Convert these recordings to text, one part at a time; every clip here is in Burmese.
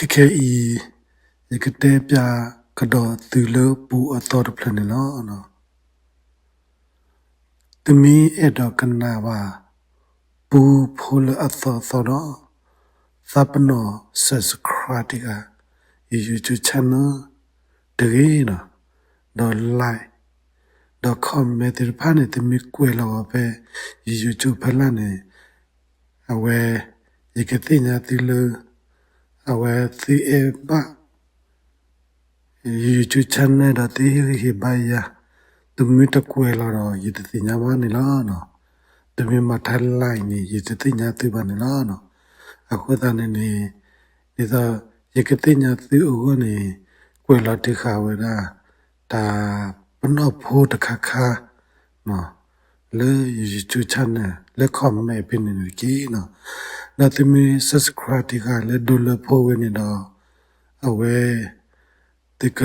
ခက်ခဲဤရကတဲ့ပြကတော့သူလို့ပူအတော်တဖလနေလောနော်တမီအဲ့တော့ကနာပါပူဖိုလအသောသောတော့သပနော subscribe က YouTube channel တကယ်နော်တော့ like တော့ comment ဒီဖာနေတမီကွယ်လောပဲ YouTube ဖလာနေအဝဲရကတဲ့ညာတီလို့ အဝဲစီအဘ YouTube channel တော့တေးဟိပါယာသူမီတကွယ်လာတော့ရတတိညာမနေလားနော်တမီမထိုင်လိုက်နေရတတိညာသူပါနေလားနော်အခုတန်းနေဒီသာရကတိညာသူအုံနေကွယ်လာတခါဝဲတာဒါဘနောဖို့တခါခါနော်လေ YouTube channel လက်ခေါမမဲ့ ပြနေနေကြီးနော်နောက်တမီ subscribe တကလည်းဒုလဖို့ဝင်နေတော့အဝဲဒီက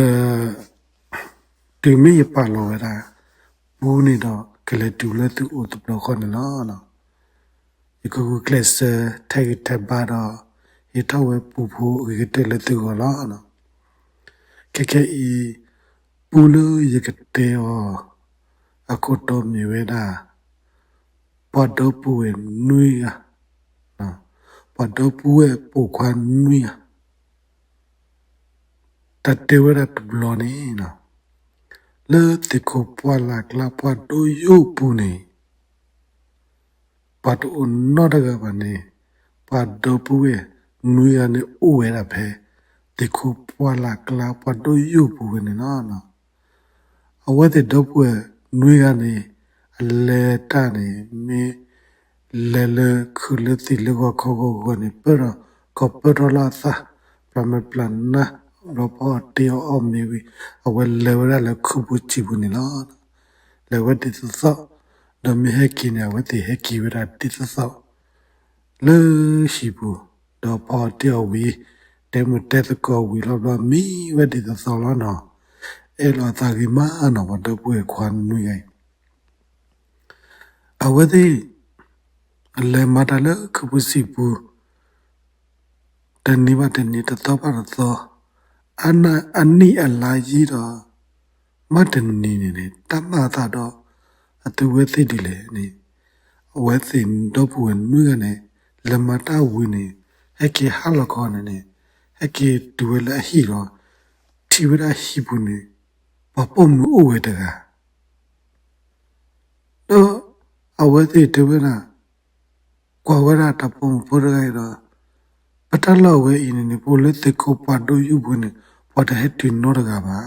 ဒီမီပါလောရတာဘူးနေတော့ကလေးတူလက်သူ့ဥတဘလခနလာနော်ဒီကကူကလစ်ထိုက်တက်ပါတော့ရတော့ဝပူဖူရတဲ့လက်သူကလာနော်ကဲကဲဤပူလို့ရကတဲ့ရောအခုတော့မြဝဲတာပတ်တော့ပူဝင်နွေးရနော် ပတ်တော့ပူရဲ့ပူခွန်နွေးရ tate wera tu bloni na le te ko pwa la kla pwa do yo pu ne pa to no da ga ba ne pa do pu ye nu ya ne o we ra phe te ko pwa la kla pwa do yo pu ne na na a we te do pu nu ya ne a le ta ne me le le khu le ti le ko ko ko ne pero ko pero la sa pra me plan na တော့ပေါ်တယောအောင်မီဝီအဝဲလေဝရလခုပချီဘူးနေလားလေဝတိသသောဒမဟကီနေဝတိဟကီဝရတိသသောလေရှိဘူးတော့ပေါ်တယောဝီတဲမတဲသကောဝီလောဘမီဝတိသသောလောနော်အဲလောသာဂီမာနော်ဝတ်ပွေခွန်နွေအဝတိအ လေမတလခုပစီဘူးတဏိမတဏိတသောပါသောအနာအနိအလာကြီးတော့မတန်နေနေနေတမသာတော့အတူဝဲသိတယ်လေနေဝဲသိတော့ပွင့်နွေကနေလမတာဝင်းနေအကေဟာလကောနေနေအကေဒူလာဟီတော့တီဝရဟီဘူးနေပပုံနူဝဲတကတော့အဝဲသိတဝဲနာကွာဝရတပုံဖိုးရိုင်တော့ပတလောဝဲအင်းနေ ပိုလက်တကိုပတ်တို့ယူဘူးနေပတ်တဲ့တင်နော်တကပါ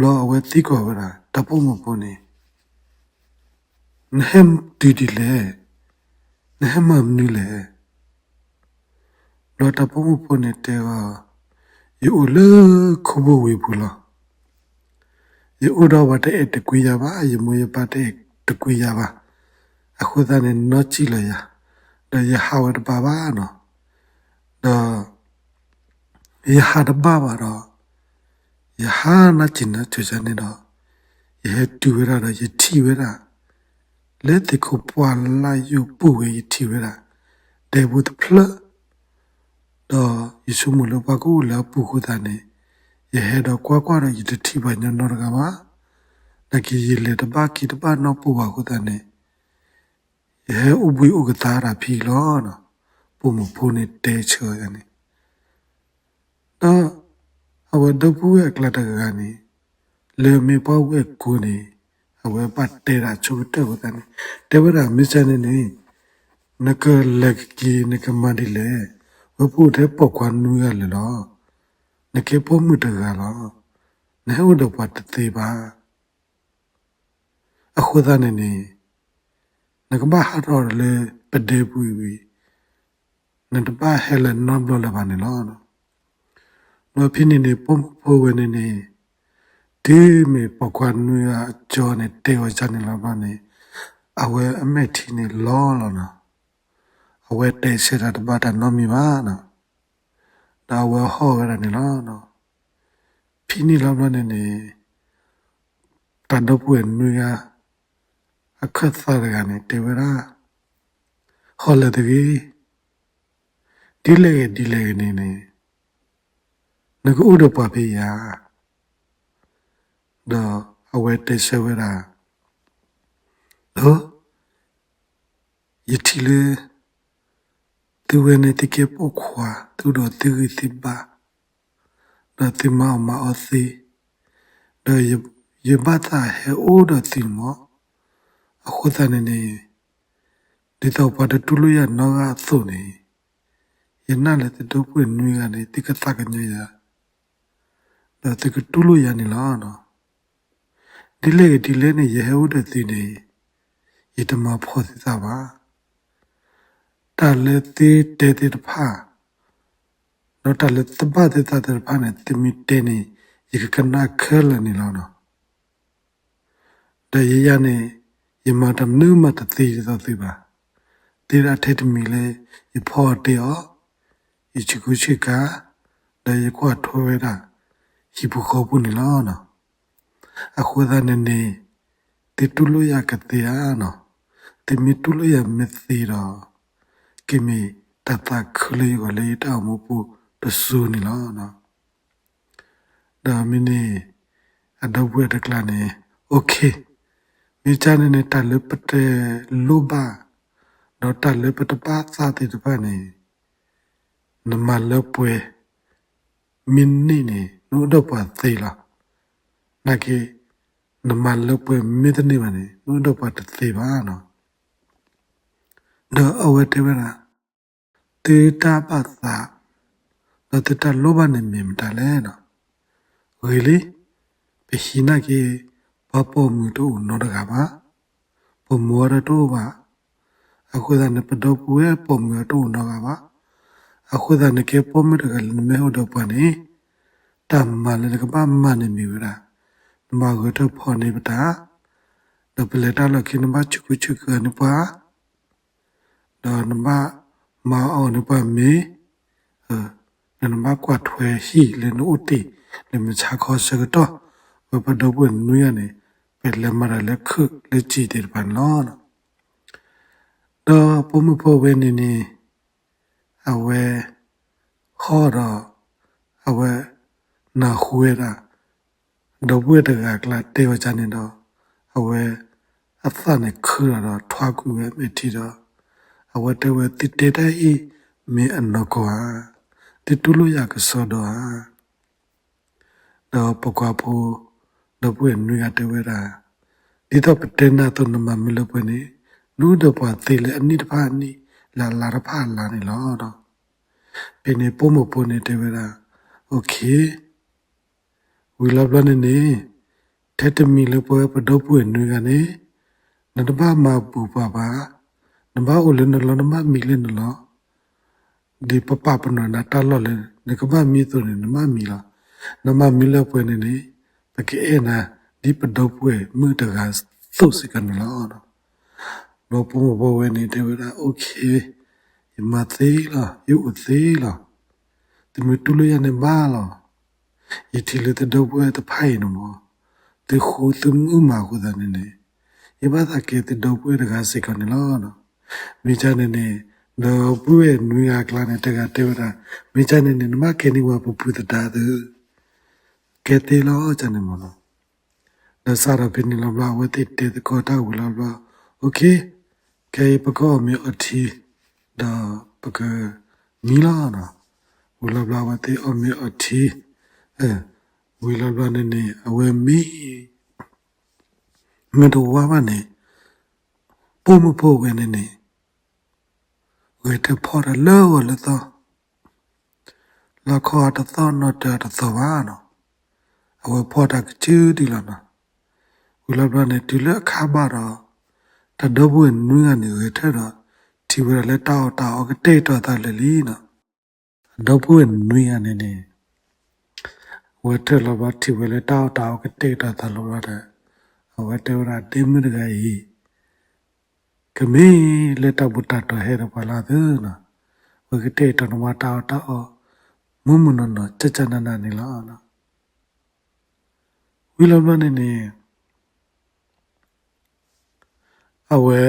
လောအဝဲသိကောဝရတပုံမပုံနေနဟမ်တီဒီလေနဟမ်မမ်နီလေလောတပုံမပုံနေတဲ့ကယူလေခုဘဝေဘူးလားယူတော့ဝ အခုသားနဲ့နော်ကြည့်လိုက်ရဒါရဟာဝတ်ပါပါနော်ဒါရဟာတပါပါတော့ယဟာနာချင်တဲ့ချစနေတော့ယဟတူရတာယတီဝရလက်တခုပွာလာယူပူဝေယတီဝရဒေဝတ်ဖလတော့ယေရှုမလို့ပါကူလာပူခုတာနေယဟတော့ကွာကွာတော့ယတတိပါညနော်ကပါနကီရလေတပါကီတပါနော်ပူပါခုတာနေ ယဟဥပွေဥကတာရာဖီလောနော်ပူမဖုန်တဲချောရနေတော့အဝဒပူရဲ့ကလတကနေလေမေပေါ့ဝဲကိုနေအဝဲပတ်တဲရာချိုတဲ့ကိုတန်းတေဝရာမစ္စနေနေနကလက်ကီနကမဒီလေဝပူတဲ့ပေါခွာနူရလေလောနကေဖို့မှုတကလောနေဝဒပတ်သေးပါအခုသားနေနေ နကဘာဟာတော်လေပဒေပူဝီနတပါဟဲလနော်ဘလလပါနေလောနော်လောဖိနေနေပုံဖို့ဝင်နေနေဒီမေပကွာနွေအကျော်နေတေဝချနေလာပါနေအဝဲအမက်ထီနေလောလောနော်အဝဲတေစရတဘာတနော်မီပါနော်ဒါဝဲဟောရနေလောနော်ဖိနေလာပါနေနေတန်တော့ပွေနွေအခတ်စားရ ကနေတေဝရာဟောလတကြီးဒီလေဒီလေနေနေငါကိုတော့ပါဖေးရတော့အဝဲတက်ဆဝရာ တော့ယတိလေသူဝနေတကေပုခွာသူတို့သူတိပါတော့တိမောင်မအစီတော့ယဘတာဟဲအိုးတော့တိမောအခုတနေနေဒီတော့ဘာတူလို့ရနောကသုနေယနာလည်းတူပွင့်နွေးကနေတိကတကညရတော့တိကတူလို့ရနေလားနော်ဒီလေဒီလေနဲ့ရေဟုတ်တဲ့သိနေယတမဖို့သပါတလည်းသေးတဲတဲ့ဖာတော့တလည်းတပတ်တဲ့တဲ့ဖာနဲ့တမီတဲနေရကကနာခဲလနေလောနော်တရရနဲ့ ယမတမနုမတသေးတော့သိပါတေရထက်တမီလေယဖို့တေောယချကုချကတရကွာထွေးတာဟိဘခောပုနေလောနော်အခုသာနေနေတေတူလို့ရကတဲ့အာနော်တေမီတူလို့ရမသေးတော့ ကိမီတတခလေးကိုလေးတောင်မပူတဆူနီလောနော်ဒါမင်းနေအတော့ဘွဲတကလာနေโอเค မိချာနေနဲ့တလပတဲ့လူပါတော့တလပတပါစာတိတပါနေနမလပွဲမင်းနေနေနုတော့ပါသေးလားနကေနမလပွဲမင်းတနေပါနေနုတော့ပါသေးပါနော်တော့အဝတ်တေဝရာတေတာပတ်သာတော့တေတာလောဘနဲ့မြင်မတလဲနော်ဝေလီပဟိနာကေ ဘပေါ်မှုတို့နော်တကပါပမောရတို့ပါအခုသာနေပတော့ပွေပေါ်မှုတို့နော်ကပါအခုသာနေကေပေါ်မှုတကလည်းမဲဟုတ်တော့ပါနေတမ္မာလည်းကပါမနေမီဝရာမဂတ်ဖို့နေပတာတော့ပလက်တာလခိနမချုချုကနေပါတော့နမမောင်အောင်နပမေအဲနမကွာထွဲရှိလေနိုတီလေမချခေါ်စကတော့ဘ ပတော့ဘွနွေရနေပဲလေမရလက်ခုလက်ကြည့်တယ်ပန်လောတော့ပုံမဖို့ဝဲနေနေအဝဲခေါ်တော့အဝဲနာခွေတာတော့ဘွေတကကလာတေဝချနေတော့အဝဲအသနဲ့ခရတော့ထွားကူပဲမထီတော့အဝတ်တဝတိတေတဟိမေအနကောတိတူလို့ရကစောတော့တော့ပကွာဖို့ dopwe nuya tewera dito petena to nama milopani nu dopwa tele ani dpa ani la la rapa la ni lo do pene pomo pone tewera okay we love lane ne tetemi lopwe padopwe nuya ne nadba ma pu pa ba namba olen lo namba mi len lo di papa pano na ta lo le ne ka ba mi to ne namba mi la namba mi la pwe ne ne တဘာမပူပါပါနဘာကိုလည်းနော်နမမီလည်းနော်ဒီပပပနနာတလောလည်းဒီကမမီဆိုနေနမမီလားနမမီလည်းပွဲနေနေတကယ်နာဒီပတော့ပွဲမှုတကသုတ်စကနလောနော်လောပမဘဝနေတယ်ဝရโอเคယမသေးလားယုတ်သေးလားဒီမတူလို့ရနေပါလားယတိလေတော့ပွဲတဖိုင်နော်ဒီခုသူမှုမှာကိုတဲ့နေယဘသာကေတော့ပွဲတကစိတ်ကနေလောနော်မိချနေနေတော့ပုရဲ့နွေကကလာနဲ့တကတေဝတာမိချနေနေနမကေနီဝပပူတတာသူ ကေတေလောချနေမလို့ဒါစားရပင်းလောဘဝတိတေတကောတာဝလာဘโอเคကေပကောမြေအတီဒါပကမီလာနာဝလာဘဝတိအမြေအတီအဲဝီလာဘနေနေအဝဲမီမတော်ဝါမနေပုံမဖို့ဝင်နေနေဝေတဖော်ရလောလသောလခေါ်တသောနတတသဝါနော အဝဖော်တာချူဒီလနာဝလဘနဲ့ဒီလခါပါတော့တဒဘွေနွေးကနေဝေထတော့ဒီဝရလက်တောက်တောက်ကတိတ်တော့တာလေလီနော်ဒဘွေနွေးရနေနေဝေထလဘတိဝလက်တောက်တောက်ကတိတ်တော့တာလို့ရတဲ့အဝတေဝရတိမရဂယီကမေလက်တပုတ္တတော်ဟဲ့တော့ပါလာသေးနော်ဝကတဲ့တော်မတာတော့မုံမနနချချနနနေလားနော် ဝီလမနေနေအဝဲ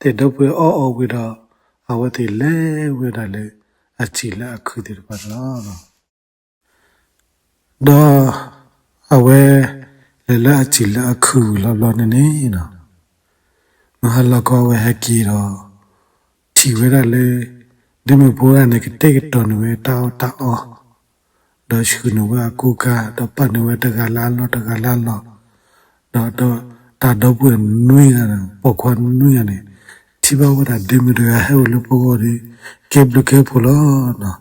တဲ့တော့ပွဲအော်အော်ဝီတော့အဝဲတဲ့လဲဝီတော့လေအချီလာခုဒီပါလားတော့အဝဲလေလာအချီလာခုလောလောနေနေနော်မဟာလကောဝဲဟကီတော့ချီဝဲရလေဒီမဘောရနေကတိတ်တော်နဝဲတောက်တောက်အော တော့ရှုနဝဲကူကတော့ပတ်နဝဲတကလာလောတကလာလောတော့တော့တာတော့ပွင့်နွေးရပေါ့ခွန်နွေးရနေတိဘဝရဒီမရဟဲလပိုကိုဒီကေဘလကေဖလောနော်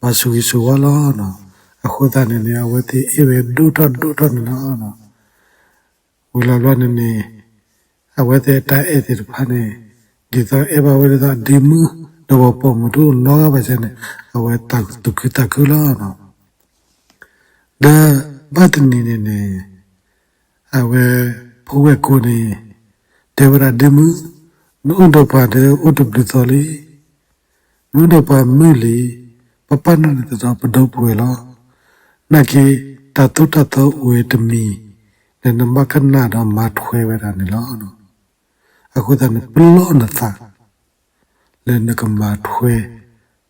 မဆူဆူဝလောနော်အခုတန်နေအဝတိအေဝဒုထဒုထနော်နော်ဝလာလနေနေအဝတိတိုင်အေတိဖာနေဒီတော့အဘဝရဒဒီမူတော့ပေါ်မတူနောကပါစနေအဝတက်တုခတကူလောနော် ဒါဘတ်နေနေနေအဝဖိုးဝဲကိုနေဒေဝရဒီမူနုဒပါတဲ့ဥတ္တပတော်လေးနုဒပါမီလီပပနနတပဒုပ်ပွေလောနကေတတုတတောဝေတမီနနမကနာတော့မထွဲဝဲတာနေလောနော်အခုတည်းပလောနသာလဲနကမထွဲ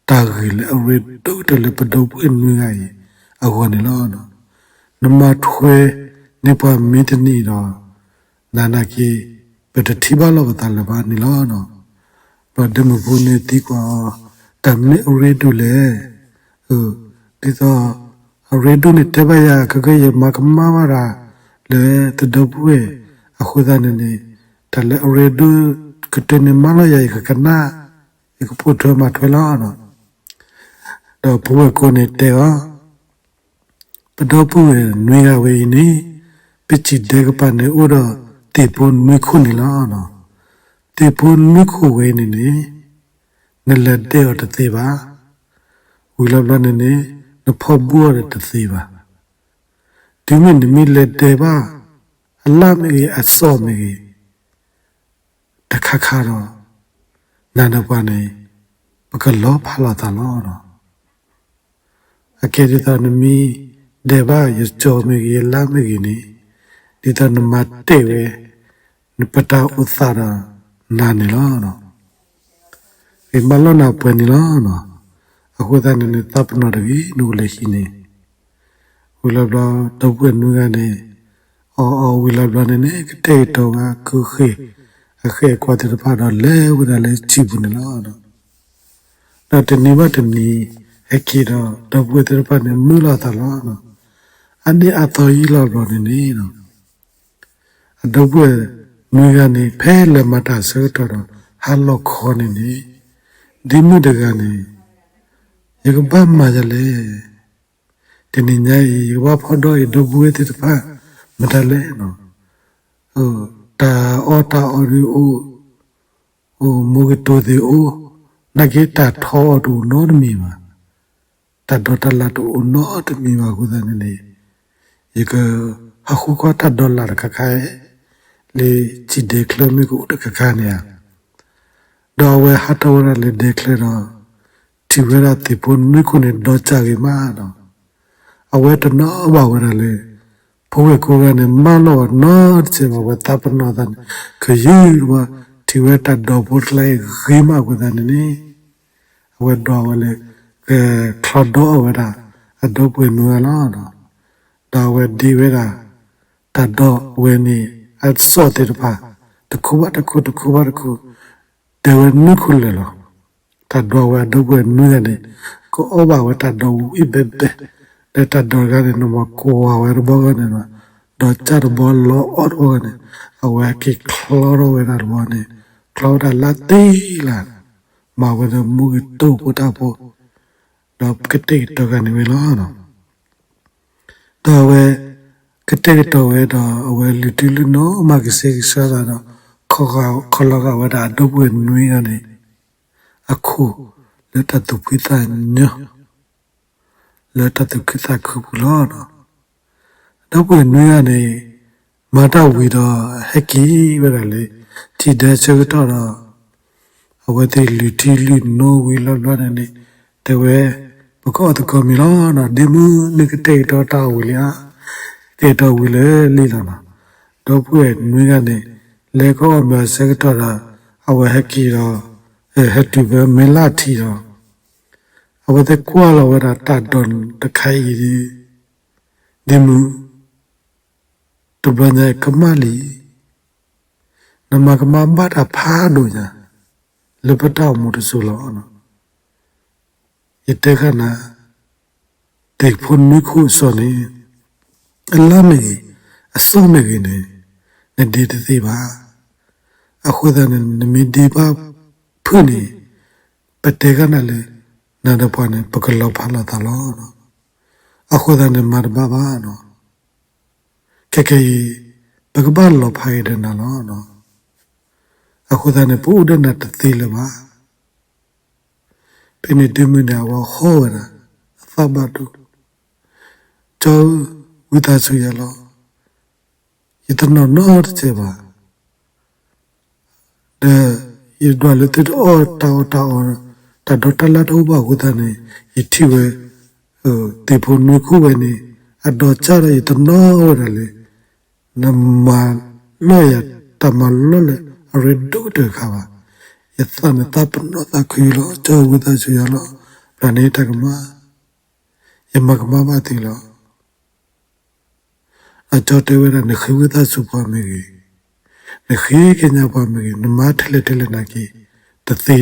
တာဂီလေအဝေတုတ်တယ်လေပဒုပ်ပွေနွေးရည် အခုနေလောနော်နမထွဲနေပါမီတနီတော့နာနာကေပတတိဘလောဘတလဘာနီလောနော်ပဒမဘုန်တီကွာတမ်နေဥရေတူလေဟိုဒီတော့ရေတူနေတပယကကရမကမမရာလေတဒပွေအခုဒနနေတလေရေတူကတနေမလာရကကနာဒီကပုထမထွေလာနော်တော့ဘွေကိုနေတဲ့ဟာ ပတော့ပွေနွေရဝေနေပချီဒေကပနေဥတော့တေပွန်မခုနေလာနော်တေပွန်မခုဝေနေနေနလက်တဲ့တသေးပါဝီလဘလနေနေနဖောဘူရတသေးပါဒီမင်းမီလက်တဲ့ပါအလမေအစောမေတခါခါတော့နာနပါနေပကလောဖလာတာလောတော့အကဲရတဲ့နမီ ဒေဘာရချောမေလာမေနေဒီတနမတေဝဲနပတာဥသရာနာနေလောနော်ဒီမလနာပွင့်နေလောနော်အခုတည်းနေတပ်နော်တကြီးနုလည်းရှိနေဝီလဘလာတော့ပွင့်နုကနေအော်အော်ဝီလဘလာနေကတဲ့တော့ကခုခေအခေကွာတဲ့ဖာတော့လဲဝီလာလဲချီဘူးနေလောနော်တော့တနေမတနေအခီတော့တော့ပွင့်တဲ့ဖာနေမူလာတာလောနော် အနေအတော်ကြီးလောက်တော့နေနေနော်အတော့ပွင့်နွေကနေဖဲလက်မတာဆိုတော့ဟာလောခေါ်နေနေဒီမှုတကနေရကပတ်မှာကြလေတနင်္ဂနွေဝါဖို့တော့ဒဘူဝဲတဲ့ဖာမတလဲနော်ဟိုတာအော်တာအော်ရီအိုဟိုမူကတိုဒီအိုနဂေတာထောတူနောမီမှာတတ်တော့တလာတူနောတမီမှာကုသနေလေ ရကအခုကတဒေါ်လာကခိုင်လေချီဒေကလမီကိုတကခါနေရတော့ဝဲဟတ်တော်ရလေဒေကလတော့ဒီဝဲရတိပွန်နိခုနေတော့ကြကြီးမာတော့အဝဲတနောဘဝရလေဘဝကိုကနေမလောနော်ချေဘဝတပ်ပနောဒန်ခယူဝဒီဝဲတတော့ဘုတ်လိုက်ဂိမကွဒန်နေအဝဲတော့ဝလေအဲခလတော့ဝဲတာအတော့ပွေနွယ်လာတော့ ဒါဝဲဒီဝဲတာတတော့ဝဲနေအစောတဲ့ပါတခုပါတခုတခုပါတခုတေဝနုခုလေလောတတော်ဝဒုဘနုရတယ်ကိုအဘဝတတော်ဝိဘဘတဲ့တတော်ကလည်းနမကိုဝဝရဘောကနေတော့တော့ချတ်ဘောလောအော်ဝနေအဝကိကလောရဝရဘောနေကလောဒလာတေးလာမဝဒမူတုပတာပေါ်တော့ကတိတော့ကနေဝလောနော် တော့ဝဲကတဲ့တော့ဝဲတော့အဝဲလူတူလူနော်မကစေစားတာတော့ခေါ်ခေါ်လာကဝဒါတော့ဘွေနွေးရနေအခုလက်တတူပိသညလက်တတူကိသခုဘူးလို့နော်တော့ဘွေနွေးရနေမတော်ဝီတော့ဟက်ကီပဲလေဒီတဲ့ချက်တော့အဝဲတဲ့လူတီလူနိုဝီလောလောနေတဝဲ ဘကောတကမီလောနော်ဒီမူနိကတဲ့တော့တာဝီလျာတေတော်ဝီလေလိလာနာတော့ဘွေနွေးကနေလေကောအမြစက်တော်တာအဝဟက်ကီတော့ဟက်တူပဲမလာထီတော့အဝတ်ကွာလာဝရတာဒွန်တခိုင်ဒီဒီမူတဘနေကမလီနမကမဘတ်အဖာဒိုညာလပတောက်မှုတဆူလောနော် ယတခနာတေဖုန်မိခုစောနေအလမေအစောမေကနေနဒီတသိပါအခုဒန်နမီဒီပါဖုန်နေပတေကနာလေနာဒပနေပကလောဖလာတလောနော်အခုဒန်နမတ်ဘာဘာနော်ကဲကဲပကဘာလောဖိုင်ဒနာလောနော်အ ခုဒန်နပူဒနာတသိလပါပင်ဒီမနာဝဟောရသဘတုကျော်ဝိသဆူရလောယတနောနောတချေပါတဲ့ယဒွာလတဲ့အော်တောတောတဒတလာတော့ဘာကိုတနေ ယတိဝဲဟိုတေဖို့နခုဝဲနေအတော်ကြရယတနောရလေနမလောရတမလောလေ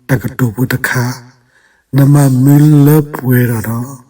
ရဒုတခါပါယသမတ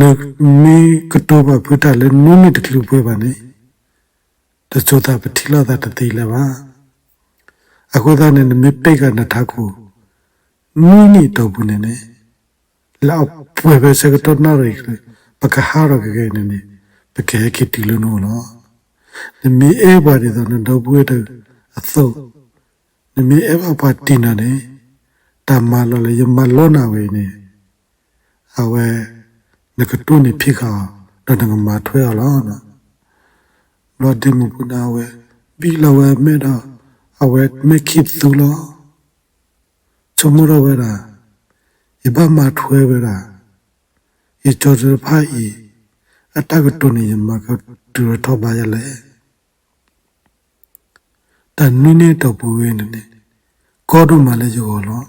နမီကတော်ဘဖတာလေနူးနီတကလူပွဲပါနေတချို့တာပတိလာတာတတိလာပါအခုသာနေမေပိတ်ကနထကူနူးနီတော့ဘူးနေနေလောက်ပွဲပဲစကတော့နာရိပကဟာရကကနေနေပကဲကတိလို့နော်နမီအေဘာဒီတော့တော့ပွဲတဲ့အသုတ်နမီအေဘာပါတင်နာနေတမလောလေယမလောနာဝေနေအဝဲ ငကတုန်နေဖြစ်ခါတော့ငမထွဲရလားနော်လော်ဒီမပနာဝဲပြီးလဝဲမဲတော့အဝဲမဲခိသူလောစမရဝဲတာယဘမထွဲဝဲတာယကျော်ရဖိုင်အတကတုန်နေမှာကတူရတော့ပါရလေတန်နင်းနေတော့ပူဝဲနေကောတို့မှလည်းရောလော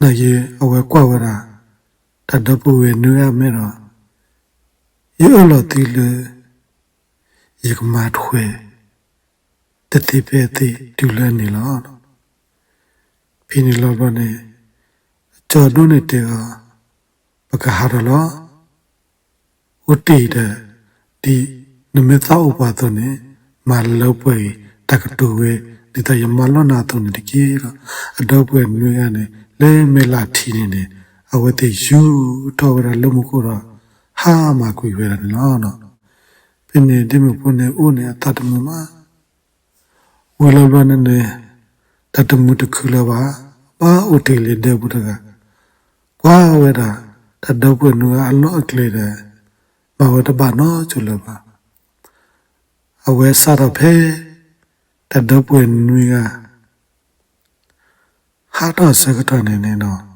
နိုင်ရ အဝဲကွာဝဲတာတတ်တော့ပူဝဲနူရမဲတော့ယောလောတီလေယကမထွဲတတိပဲတိတူလဲနေလောဖိနေလောဘနေကြော်ဒုန် တဲ့ကပကဟာရလောဥတီတဲ့ဒီနမေသောဥပါဒနေမလောပွေတကတူဝဲဒီတယမလောနာတုန်တကြီးကအတော့ပွေနွေရနေလဲမဲလာထီနေနေအဝတိယူတော်ရလုံးမကိုတော့ဟာမကွေဝဲတယ်နော်နော်ပင်နေဒီမပုန်နေဦးနေတတ်မမဝလဘနနေတတ်မှုတခုလပါပါဥတီလေးတဲ့ဘုဒ္ဓကကွာဝဲတာတတော့ပွေနူအလောအကလေးတဲ့မဝတပါနော်ချလပါအဝဲစားတော့ဖဲတတော့ပွေနူကဟာတော့စကတနေနေတော့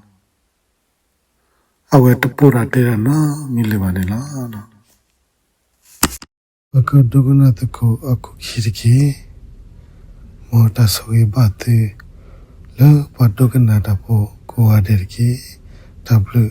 အဝဲတပူရတဲ့နော်မိလေပါနေလားနော်ဘကဒုကနာတခုအခုခိရကေမော်တာဆွေပါတဲ့လောပဒုကနာတဖို့ကိုရတဲ့ကေ W